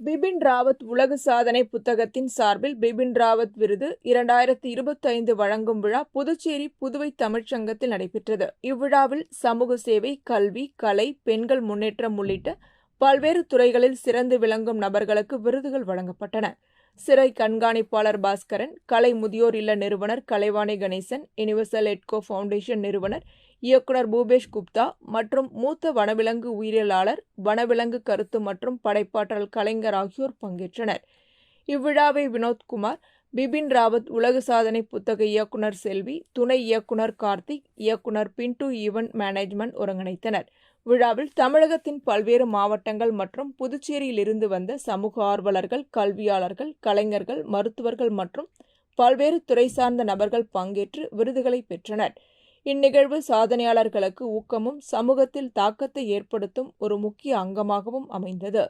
பிபின் ராவத் உலக சாதனை புத்தகத்தின் சார்பில் பிபின் ராவத் விருது இரண்டாயிரத்தி இருபத்தைந்து வழங்கும் விழா புதுச்சேரி புதுவை தமிழ்ச்சங்கத்தில் நடைபெற்றது. இவ்விழாவில் சமூக சேவை கல்வி கலை பெண்கள் முன்னேற்றம் உள்ளிட்ட பல்வேறு துறைகளில் சிறந்து விளங்கும் நபர்களுக்கு விருதுகள் வழங்கப்பட்டன. சிறை கண்காணிப்பாளர் பாஸ்கரன் கலை முதியோர் இல்ல நிறுவனர் Kalaivani Ganesan Universal Edco Foundation நிறுவனர் இயக்குனர் பூபேஷ் குப்தா மற்றும் மூத்த வனவிலங்கு உயிரியலாளர் வனவிலங்கு கருத்து மற்றும் படைப்பாற்றல் கலைஞர் ஆகியோர் பங்கேற்றனர். இவ்விழாவை வினோத்குமார் பிபின் ராவத் உலக சாதனை புத்தக இயக்குனர் செல்வி துணை இயக்குனர் கார்த்திக் இயக்குனர் பின்டு ஈவென்ட் மேனேஜ்மெண்ட் ஒருங்கிணைத்தனர். விழாவில் தமிழகத்தின் பல்வேறு மாவட்டங்கள் மற்றும் புதுச்சேரியில் இருந்து வந்த சமூக ஆர்வலர்கள் கல்வியாளர்கள் கலைஞர்கள் மருத்துவர்கள் மற்றும் பல்வேறு துறை சார்ந்த நபர்கள் பங்கேற்று விருதுகளை பெற்றனர். இந்நிகழ்வு சாதனையாளர்களுக்கு ஊக்கமும் சமூகத்தில் தாக்கத்தை ஏற்படுத்தும் ஒரு முக்கிய அங்கமாகவும் அமைந்தது.